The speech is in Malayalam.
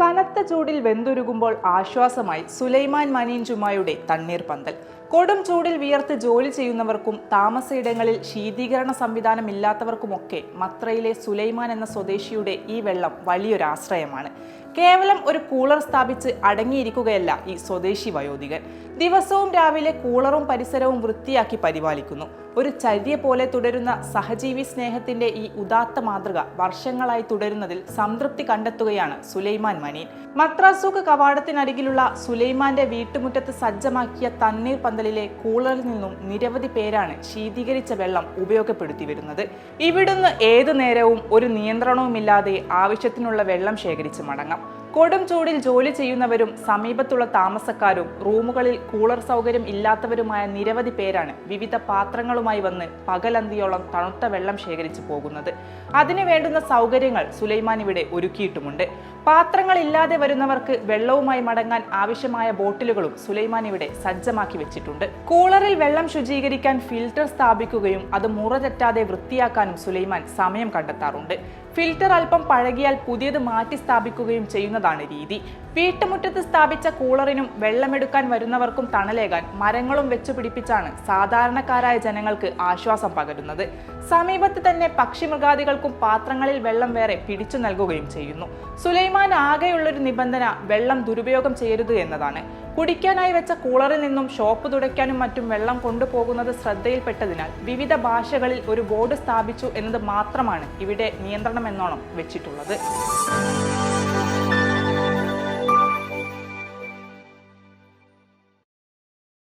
കനത്ത ചൂടിൽ വെന്തുരുകുമ്പോൾ ആശ്വാസമായി സുലൈമാൻ മനീൻ ജുമായുടെ തണ്ണീർ പന്തൽ കൊടും ചൂടിൽ വിയർത്ത് ജോലി ചെയ്യുന്നവർക്കും താമസയിടങ്ങളിൽ ശീതീകരണ സംവിധാനം ഇല്ലാത്തവർക്കുമൊക്കെ മത്രയിലെ സുലൈമാൻ എന്ന സ്വദേശിയുടെ ഈ വെള്ളം വലിയൊരാശ്രയമാണ് കേവലം ഒരു കൂളർ സ്ഥാപിച്ച് അടങ്ങിയിരിക്കുകയല്ല ഈ സ്വദേശി വയോധികൻ. ദിവസവും രാവിലെ കൂളറും പരിസരവും വൃത്തിയാക്കി പരിപാലിക്കുന്നു. ഒരു ചര്യ പോലെ തുടരുന്ന സഹജീവി സ്നേഹത്തിന്റെ ഈ ഉദാത്ത മാതൃക വർഷങ്ങളായി തുടരുന്നതിൽ സംതൃപ്തി കണ്ടെത്തുകയാണ് സുലൈമാൻ മനീൻ. മത്രാസൂക്ക് കവാടത്തിനരികിലുള്ള സുലൈമാന്റെ വീട്ടുമുറ്റത്ത് സജ്ജമാക്കിയ തണ്ണീർ പന്തലിലെ കൂളറിൽ നിന്നും നിരവധി പേരാണ് ശീതീകരിച്ച വെള്ളം ഉപയോഗപ്പെടുത്തി വരുന്നത്. ഇവിടുന്ന് ഏതു നേരവും ഒരു നിയന്ത്രണവുമില്ലാതെ ആവശ്യത്തിനുള്ള വെള്ളം ശേഖരിച്ച് മടങ്ങാം. കൊടും ചൂടിൽ ജോലി ചെയ്യുന്നവരും സമീപത്തുള്ള താമസക്കാരും റൂമുകളിൽ കൂളർ സൗകര്യം ഇല്ലാത്തവരുമായ നിരവധി പേരാണ് വിവിധ പാത്രങ്ങളുമായി വന്ന് പകലന്തിയോളം തണുത്ത വെള്ളം ശേഖരിച്ചു പോകുന്നത്. അതിനു വേണ്ടുന്ന സൗകര്യങ്ങൾ സുലൈമാൻ ഇവിടെ ഒരുക്കിയിട്ടുമുണ്ട്. പാത്രങ്ങൾ ഇല്ലാതെ വരുന്നവർക്ക് വെള്ളവുമായി മടങ്ങാൻ ആവശ്യമായ ബോട്ടിലുകളും സുലൈമാൻ ഇവിടെ സജ്ജമാക്കി വെച്ചിട്ടുണ്ട്. കൂളറിൽ വെള്ളം ശുചീകരിക്കാൻ ഫിൽറ്റർ സ്ഥാപിക്കുകയും അത് മുറ തെറ്റാതെ വൃത്തിയാക്കാനും സുലൈമാൻ സമയം കണ്ടെത്താറുണ്ട്. ഫിൽറ്റർ അല്പം പഴകിയാൽ പുതിയത് മാറ്റി സ്ഥാപിക്കുകയും ചെയ്യുന്നതാണ് രീതി. വീട്ടുമുറ്റത്ത് സ്ഥാപിച്ച കൂളറിനും വെള്ളമെടുക്കാൻ വരുന്നവർക്കും തണലേകാൻ മരങ്ങളും വെച്ചു പിടിപ്പിച്ചാണ് സാധാരണക്കാരായ ജനങ്ങൾക്ക് ആശ്വാസം പകരുന്നത്. സമീപത്ത് തന്നെ പക്ഷിമൃഗാദികൾക്കും പാത്രങ്ങളിൽ വെള്ളം വേറെ പിടിച്ചു നൽകുകയും ചെയ്യുന്നു. സുലൈമാൻ ആകെയുള്ളൊരു നിബന്ധന വെള്ളം ദുരുപയോഗം ചെയ്യരുത് എന്നതാണ്. കുടിക്കാനായി വെച്ച കൂളറിൽ നിന്നും ഷോപ്പ് തുടയ്ക്കാനും മറ്റും വെള്ളം കൊണ്ടുപോകുന്നത് ശ്രദ്ധയിൽപ്പെട്ടതിനാൽ വിവിധ ഭാഷകളിൽ ഒരു ബോർഡ് സ്ഥാപിച്ചു എന്നത് മാത്രമാണ് ഇവിടെ നിയന്ത്രണമെന്നോണം വെച്ചിട്ടുള്ളത്.